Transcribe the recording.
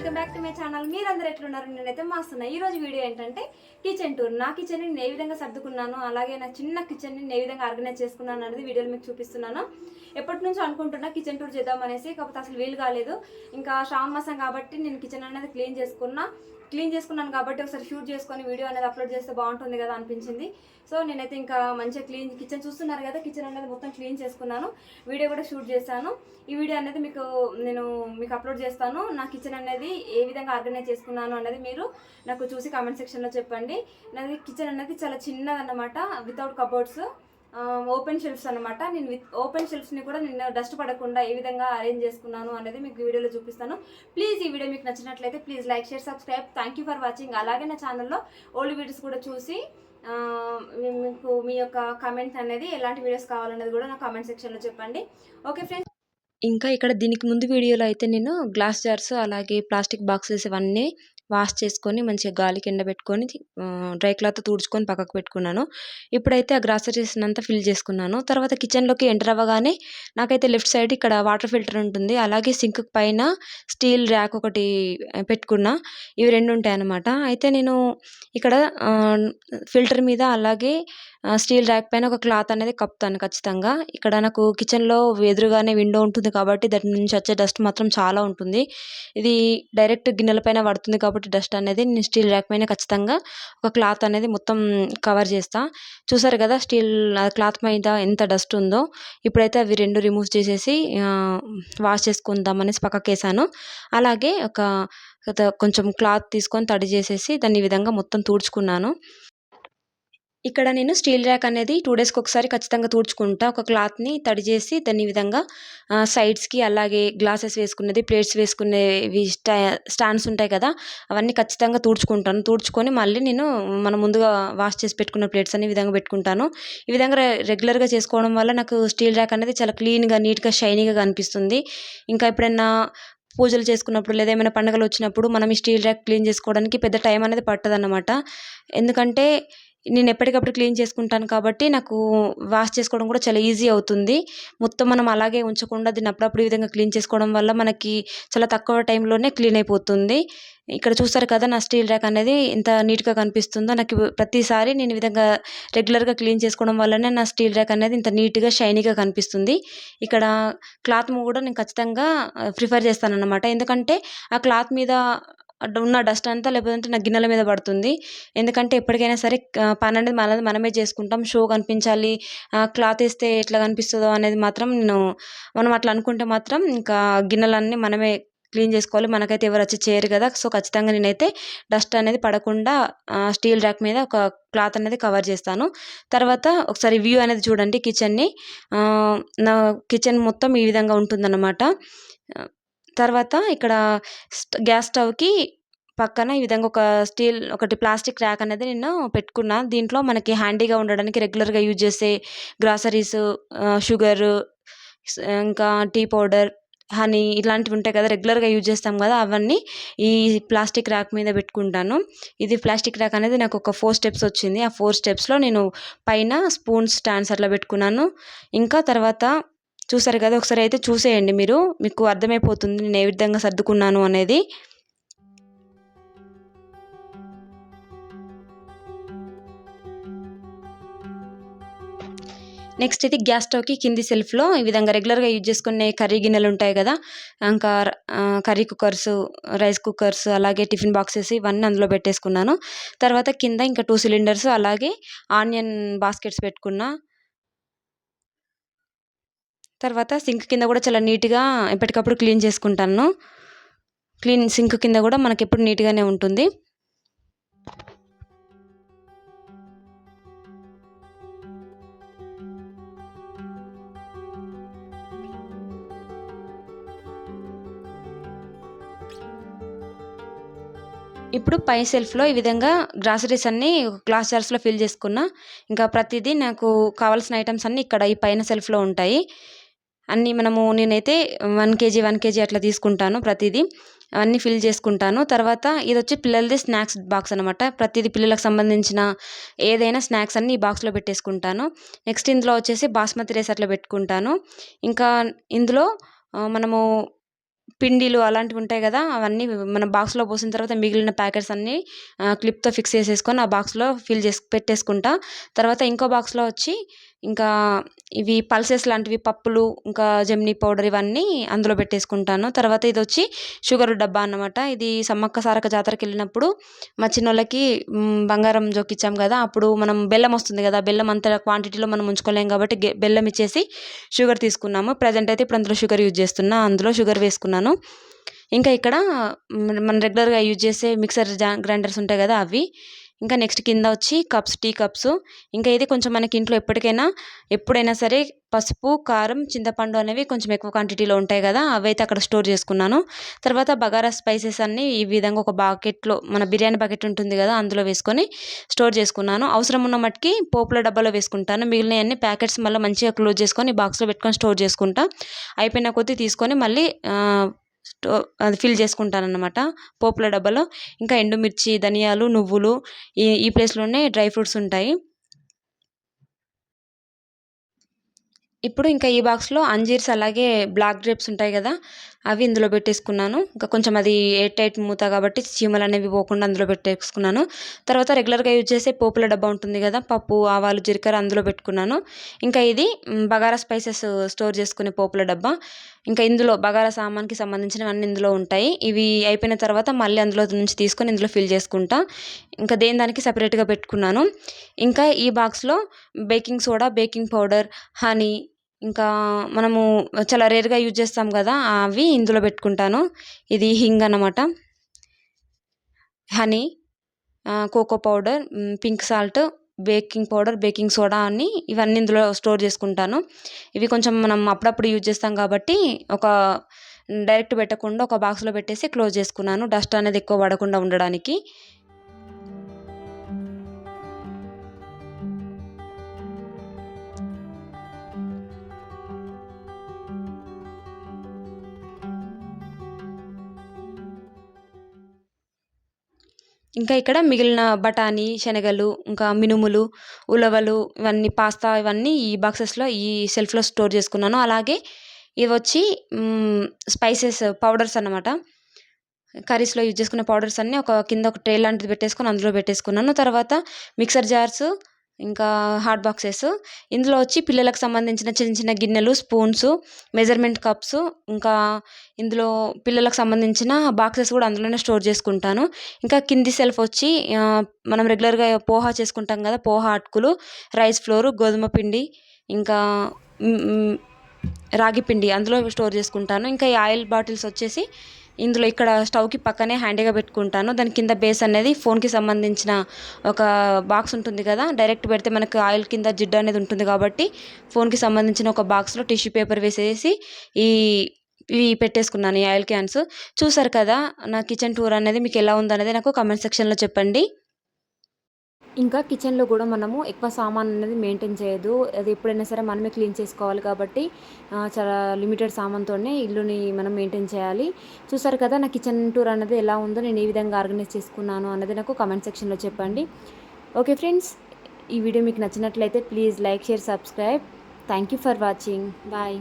Welcome back to my channel. మీరందరూ ఎట్లున్నారు? నేనైతే మాస్తున్నా. ఈ రోజు వీడియో ఏంటంటే కిచెన్ టూర్ నా కిచెన్ని నేను ఏ విధంగా సర్దుకున్నాను అలాగే నా చిన్న కిచెన్ని నేను ఏ విధంగా ఆర్గనైజ్ చేసుకున్నాను అనేది వీడియోలో మీకు చూపిస్తున్నాను. ఎప్పటి నుంచో అనుకుంటున్నా కిచెన్ టూర్ చేద్దాం అనేసి కాకపోతే అసలు వీలు కాలేదు. ఇంకా శ్రావణ మాసం కాబట్టి నేను కిచెన్ అనేది క్లీన్ చేసుకున్నా. క్లీన్ చేసుకున్నాను కాబట్టి ఒకసారి షూట్ చేసుకొని వీడియో అనేది అప్లోడ్ చేస్తే బాగుంటుంది కదా అనిపించింది. సో నేనైతే ఇంకా మంచిగా క్లీన్ కిచెన్ చూస్తున్నారు కదా కిచెన్ అనేది మొత్తం క్లీన్ చేసుకున్నాను. వీడియో కూడా షూట్ చేశాను. ఈ వీడియో అనేది మీకు నేను మీకు అప్లోడ్ చేస్తాను. నా కిచెన్ అనేది ఏ విధంగా ఆర్గనైజ్ చేసుకున్నాను అనేది మీరు నాకు చూసి కామెంట్ సెక్షన్లో చెప్పండి. నాది కిచెన్ అనేది చాలా చిన్నదన్నమాట వితౌట్ కబోర్డ్స్ ఓపెన్ షెల్ఫ్స్ అనమాట నేను విత్ ఓపెన్ షెల్ఫ్స్ని కూడా నేను డస్ట్ పడకుండా ఏ విధంగా అరేంజ్ చేసుకున్నాను అనేది మీకు వీడియోలో చూపిస్తాను. ప్లీజ్ ఈ వీడియో మీకు నచ్చినట్లయితే please like share subscribe thank you for watching అలాగే నా ఛానల్లో ఓల్డ్ వీడియోస్ కూడా చూసి మీకు మీ యొక్క కామెంట్స్ అనేది ఎలాంటి వీడియోస్ కావాలనేది కూడా నా కామెంట్ సెక్షన్లో చెప్పండి. ఓకే ఫ్రెండ్స్ ఇంకా ఇక్కడ దీనికి ముందు వీడియోలో అయితే నేను గ్లాస్ జార్స్ అలాగే ప్లాస్టిక్ బాక్సెస్ ఇవన్నీ వాష్ చేసుకొని మంచిగా గాలికి ఎండబెట్టుకొని డ్రై క్లాత్ తుడుచుకొని పక్కకు పెట్టుకున్నాను. ఇప్పుడైతే ఆ గ్రాసరీస్ అంతా ఫిల్ చేసుకున్నాను. తర్వాత కిచెన్లోకి ఎంటర్ అవ్వగానే నాకైతే లెఫ్ట్ సైడ్ ఇక్కడ వాటర్ ఫిల్టర్ ఉంటుంది. అలాగే సింక్ పైన స్టీల్ ర్యాక్ ఒకటి పెట్టుకున్నా. ఇవి రెండు ఉంటాయి అన్నమాట. అయితే నేను ఇక్కడ ఫిల్టర్ మీద అలాగే స్టీల్ ర్యాక్ పైన ఒక క్లాత్ అనేది కప్పుతాను ఖచ్చితంగా. ఇక్కడ నాకు కిచెన్లో ఎదురుగానే విండో ఉంటుంది కాబట్టి దాని నుంచి వచ్చే డస్ట్ మాత్రం చాలా ఉంటుంది. ఇది డైరెక్ట్ గిన్నెల పైన పడుతుంది కాబట్టి డస్ట్ అనేది నేను స్టీల్ ర్యాక్ పైన ఖచ్చితంగా ఒక క్లాత్ అనేది మొత్తం కవర్ చేస్తా. చూసారు కదా స్టీల్ క్లాత్ మీద ఎంత డస్ట్ ఉందో. ఇప్పుడైతే అవి రెండు రిమూవ్ చేసేసి వాష్ చేసుకుందాం అనేసి పక్కకేసాను. అలాగే ఒక ఒక కొంచెం క్లాత్ తీసుకొని తడి చేసేసి దాన్ని ఈ విధంగా మొత్తం తుడుచుకున్నాను. ఇక్కడ నేను స్టీల్ ర్యాక్ అనేది టూ డేస్కి ఒకసారి ఖచ్చితంగా తుడుచుకుంటా. ఒక క్లాత్ని తడి చేసి దాన్ని విధంగా సైడ్స్కి అలాగే గ్లాసెస్ వేసుకునేది ప్లేట్స్ వేసుకునేవి స్టా స్టాండ్స్ ఉంటాయి కదా అవన్నీ ఖచ్చితంగా తుడుచుకుంటాను. తుడుచుకొని మళ్ళీ నేను మనం ముందుగా వాష్ చేసి పెట్టుకున్న ప్లేట్స్ అన్ని విధంగా పెట్టుకుంటాను. ఈ విధంగా రెగ్యులర్గా చేసుకోవడం వల్ల నాకు స్టీల్ ర్యాక్ అనేది చాలా క్లీన్గా నీట్గా షైనీగా కనిపిస్తుంది. ఇంకా ఎప్పుడైనా పూజలు చేసుకున్నప్పుడు లేదా ఏమైనా పండుగలు వచ్చినప్పుడు మనం ఈ స్టీల్ ర్యాక్ క్లీన్ చేసుకోవడానికి పెద్ద టైం అనేది పట్టదన్నమాట. ఎందుకంటే నేను ఎప్పటికప్పుడు క్లీన్ చేసుకుంటాను కాబట్టి నాకు వాష్ చేసుకోవడం కూడా చాలా ఈజీ అవుతుంది. మొత్తం మనం అలాగే ఉంచకుండా దీన్ని అప్పుడప్పుడు ఈ విధంగా క్లీన్ చేసుకోవడం వల్ల మనకి చాలా తక్కువ టైంలోనే క్లీన్ అయిపోతుంది. ఇక్కడ చూస్తారు కదా నా స్టీల్ ర్యాక్ అనేది ఎంత నీట్గా కనిపిస్తుందో. నాకు ప్రతిసారి నేను ఈ విధంగా రెగ్యులర్గా క్లీన్ చేసుకోవడం వల్లనే నా స్టీల్ ర్యాక్ అనేది ఇంత నీట్గా షైనీగా కనిపిస్తుంది. ఇక్కడ క్లాత్ కూడా నేను ఖచ్చితంగా ప్రిఫర్ చేస్తాను అనమాట ఎందుకంటే ఆ క్లాత్ మీద ఉన్న డస్ట్ అంతా లేకపోతే నా గిన్నెల మీద పడుతుంది. ఎందుకంటే ఎప్పటికైనా సరే పని అనేది మనది మనమే చేసుకుంటాం. షో కనిపించాలి క్లాత్ వేస్తే ఎట్లా కనిపిస్తుందో అనేది మాత్రం నేను మనం అట్లా అనుకుంటే మాత్రం ఇంకా గిన్నెలన్నీ మనమే క్లీన్ చేసుకోవాలి. మనకైతే ఎవరు వచ్చి చేయరు కదా. సో ఖచ్చితంగా నేనైతే డస్ట్ అనేది పడకుండా స్టీల్ ర్యాక్ మీద ఒక క్లాత్ అనేది కవర్ చేస్తాను. తర్వాత ఒకసారి వ్యూ అనేది చూడండి కిచెన్ని. నా కిచెన్ మొత్తం ఈ విధంగా ఉంటుందన్నమాట. తర్వాత ఇక్కడ గ్యాస్ స్టవ్కి పక్కన ఈ విధంగా ఒక స్టీల్ ఒకటి ప్లాస్టిక్ ర్యాక్ అనేది నేను పెట్టుకున్నా. దీంట్లో మనకి హ్యాండీగా ఉండడానికి రెగ్యులర్గా యూజ్ చేసే గ్రాసరీస్ షుగర్ ఇంకా టీ పౌడర్ హనీ ఇలాంటివి ఉంటాయి కదా రెగ్యులర్గా యూజ్ చేస్తాం కదా అవన్నీ ఈ ప్లాస్టిక్ ర్యాక్ మీద పెట్టుకుంటాను. ఇది ప్లాస్టిక్ ర్యాక్ అనేది నాకు ఒక ఫోర్ స్టెప్స్ వచ్చింది. ఆ ఫోర్ స్టెప్స్లో నేను పైన స్పూన్ స్టాండ్స్ అట్లా పెట్టుకున్నాను. ఇంకా తర్వాత చూసారు కదా ఒకసారి అయితే చూసేయండి మీరు. మీకు అర్థమైపోతుంది నేను ఏ విధంగా సర్దుకున్నాను అనేది. నెక్స్ట్ ఇది గ్యాస్ స్టవ్కి కింది సెల్ఫ్లో ఈ విధంగా రెగ్యులర్గా యూజ్ చేసుకునే కర్రీ గిన్నెలు ఉంటాయి కదా ఇంకా కర్రీ కుక్కర్స్ రైస్ కుక్కర్స్ అలాగే టిఫిన్ బాక్సెస్ ఇవన్నీ అందులో పెట్టేసుకున్నాను. తర్వాత కింద ఇంకా టూ సిలిండర్స్ అలాగే ఆనియన్ బాస్కెట్స్ పెట్టుకున్నా తర్వాత సింక్ కింద కూడా చాలా నీట్గా ఎప్పటికప్పుడు క్లీన్ చేసుకుంటాను. క్లీన్ సింక్ కింద కూడా మనకి ఎప్పుడు నీట్గానే ఉంటుంది. ఇప్పుడు పై సెల్ఫ్లో ఈ విధంగా గ్రాసరీస్ అన్నీ గ్లాస్ జార్స్లో ఫిల్ చేసుకున్నా ఇంకా ప్రతిదీ నాకు కావాల్సిన ఐటమ్స్ అన్నీ ఇక్కడ ఈ పైన సెల్ఫ్లో ఉంటాయి. అన్నీ మనము నేనైతే వన్ కేజీ వన్ కేజీ అట్లా తీసుకుంటాను ప్రతిదీ. అవన్నీ ఫిల్ చేసుకుంటాను. తర్వాత ఇది వచ్చి పిల్లలది స్నాక్స్ బాక్స్ అనమాట ప్రతిదీ పిల్లలకు సంబంధించిన ఏదైనా స్నాక్స్ అన్నీ ఈ బాక్స్లో పెట్టేసుకుంటాను. నెక్స్ట్ ఇందులో వచ్చేసి బాస్మతి రైస్ అట్లా పెట్టుకుంటాను. ఇంకా ఇందులో మనము పిండిలు అలాంటివి ఉంటాయి కదా అవన్నీ మన బాక్స్లో పోసిన తర్వాత మిగిలిన ప్యాకెట్స్ అన్నీ క్లిప్తో ఫిక్స్ చేసేసుకొని ఆ బాక్స్లో ఫిల్ చేసి పెట్టేసుకుంటా. తర్వాత ఇంకో బాక్స్లో వచ్చి ఇంకా ఇవి పల్సెస్ లాంటివి పప్పులు ఇంకా జెమినీ పౌడర్ ఇవన్నీ అందులో పెట్టేసుకుంటాను. తర్వాత ఇది వచ్చి షుగర్ డబ్బా అన్నమాట. ఇది సమ్మక్క సారక్క జాతరకి వెళ్ళినప్పుడు మా చిన్నోళ్ళకి బంగారం జోకిచ్చాం కదా అప్పుడు మనం బెల్లం వస్తుంది కదా బెల్లం అంత క్వాంటిటీలో మనం ఉంచుకోలేం కాబట్టి బెల్లం ఇచ్చేసి షుగర్ తీసుకున్నాము. ప్రజెంట్ అయితే ఇప్పుడు అందులో షుగర్ యూజ్ చేస్తున్నా అందులో షుగర్ వేసుకున్నాను. ఇంకా ఇక్కడ మనం రెగ్యులర్గా యూజ్ చేసే మిక్సర్ గ్రైండర్స్ ఉంటాయి కదా అవి. ఇంకా నెక్స్ట్ కింద వచ్చి కప్స్ టీ కప్స్. ఇంకా ఇది కొంచెం మనకి ఇంట్లో ఎప్పటికైనా ఎప్పుడైనా సరే పసుపు కారం చింతపండు అనేవి కొంచెం ఎక్కువ క్వాంటిటీలో ఉంటాయి కదా అవైతే అక్కడ స్టోర్ చేసుకున్నాను. తర్వాత బగారా స్పైసెస్ అన్నీ ఈ విధంగా ఒక బాకెట్లో మన బిర్యానీ బకెట్ ఉంటుంది కదా అందులో వేసుకొని స్టోర్ చేసుకున్నాను. అవసరం ఉన్న మట్టుకి పోపుల డబ్బాలో వేసుకుంటాను. మిగిలిన అన్ని ప్యాకెట్స్ మళ్ళీ మంచిగా క్లోజ్ చేసుకొని బాక్స్లో పెట్టుకొని స్టోర్ చేసుకుంటా. అయిపోయిన కొద్దీ తీసుకొని మళ్ళీ స్టో అది ఫిల్ చేసుకుంటాను పోపుల డబ్బాలో. ఇంకా ఎండుమిర్చి ధనియాలు నువ్వులు ఈ ఈ ప్లేస్లోనే డ్రై ఫ్రూట్స్ ఉంటాయి. ఇప్పుడు ఇంకా ఈ బాక్స్లో అంజీర్స్ అలాగే బ్లాక్ గ్రేప్స్ ఉంటాయి కదా. అవి ఇందులో పెట్టేసుకున్నాను. ఇంకా కొంచెం అది ఎయిట్ ఎయిట్ మూత కాబట్టి చీమలు అనేవి పోకుండా అందులో పెట్టేసుకున్నాను. తర్వాత రెగ్యులర్గా యూజ్ చేసే పోపుల డబ్బా ఉంటుంది కదా పప్పు ఆవాలు జీలకర్ర అందులో పెట్టుకున్నాను. ఇంకా ఇది బగారా స్పైసెస్ స్టోర్ చేసుకునే పోపుల డబ్బా. ఇంకా ఇందులో బగారా సామాన్కి సంబంధించినవి అన్ని ఇందులో ఉంటాయి. ఇవి అయిపోయిన తర్వాత మళ్ళీ అందులో నుంచి తీసుకొని ఇందులో ఫిల్ చేసుకుంటా. ఇంకా దేని దానికి సపరేట్గా పెట్టుకున్నాను. ఇంకా ఈ బాక్స్లో baking soda baking powder honey ఇంకా మనము చాలా రేర్గా యూజ్ చేస్తాం కదా అవి ఇందులో పెట్టుకుంటాను. ఇది హింగ్ అన్నమాట. Honey cocoa powder pink salt baking powder baking soda అని ఇవన్నీ ఇందులో స్టోర్ చేసుకుంటాను. ఇవి కొంచెం మనం అప్పుడప్పుడు యూజ్ చేస్తాం కాబట్టి ఒక డైరెక్ట్ పెట్టకుండా ఒక బాక్స్లో పెట్టేసి క్లోజ్ చేసుకున్నాను. డస్ట్ అనేది ఎక్కువ పడకుండా ఉండడానికి. ఇంకా ఇక్కడ మిగిలిన బఠానీ శనగలు ఇంకా మినుములు ఉలవలు ఇవన్నీ పాస్తా ఇవన్నీ ఈ బాక్సెస్లో ఈ సెల్ఫ్లో స్టోర్ చేసుకున్నాను. అలాగే ఇవి వచ్చి స్పైసెస్ పౌడర్స్ అన్నమాట. కర్రీస్లో యూజ్ చేసుకునే పౌడర్స్ అన్నీ ఒక కింద ఒక ట్రే లాంటిది పెట్టేసుకొని అందులో పెట్టేసుకున్నాను. తర్వాత మిక్సర్ జార్స్ ఇంకా హాట్ బాక్సెస్ ఇందులో వచ్చి పిల్లలకు సంబంధించిన చిన్న చిన్న గిన్నెలు స్పూన్స్ మెజర్మెంట్ కప్స్ ఇంకా ఇందులో పిల్లలకు సంబంధించిన బాక్సెస్ కూడా అందులోనే స్టోర్ చేసుకుంటాను. ఇంకా కింది సెల్ఫ్ వచ్చి మనం రెగ్యులర్గా పోహా చేసుకుంటాం కదా పోహా అటుకులు రైస్ ఫ్లోర్ గోధుమ పిండి ఇంకా రాగి పిండి అందులో స్టోర్ చేసుకుంటాను. ఇంకా ఈ ఆయిల్ బాటిల్స్ వచ్చేసి ఇందులో ఇక్కడ స్టవ్కి పక్కనే హ్యాండీగా పెట్టుకుంటాను. దాని కింద బేస్ అనేది ఫోన్కి సంబంధించిన ఒక బాక్స్ ఉంటుంది కదా డైరెక్ట్ పెడితే మనకు ఆయిల్ కింద జిడ్డు అనేది ఉంటుంది కాబట్టి ఫోన్కి సంబంధించిన ఒక బాక్స్లో టిష్యూ పేపర్ వేసేసి ఈ ఇవి పెట్టేసుకున్నాను ఈ ఆయిల్ క్యాన్స్. చూసారు కదా నా కిచెన్ టూర్ అనేది మీకు ఎలా ఉందనేది నాకు కమెంట్ సెక్షన్లో చెప్పండి. ఇంకా కిచెన్లో కూడా మనము ఎక్కువ సామాన్ అనేది మెయింటైన్ చేయదు. అది ఎప్పుడైనా సరే మనమే క్లీన్ చేసుకోవాలి కాబట్టి చాలా లిమిటెడ్ సామాన్తోనే ఇల్లుని మనం మెయింటైన్ చేయాలి. చూసారు కదా నా కిచెన్ టూర్ అనేది ఎలా ఉందో నేను ఏ విధంగా ఆర్గనైజ్ చేసుకున్నాను అన్నది నాకు కామెంట్ సెక్షన్లో చెప్పండి. ఓకే ఫ్రెండ్స్ ఈ వీడియో మీకు నచ్చినట్లయితే please like share subscribe thank you for watching bye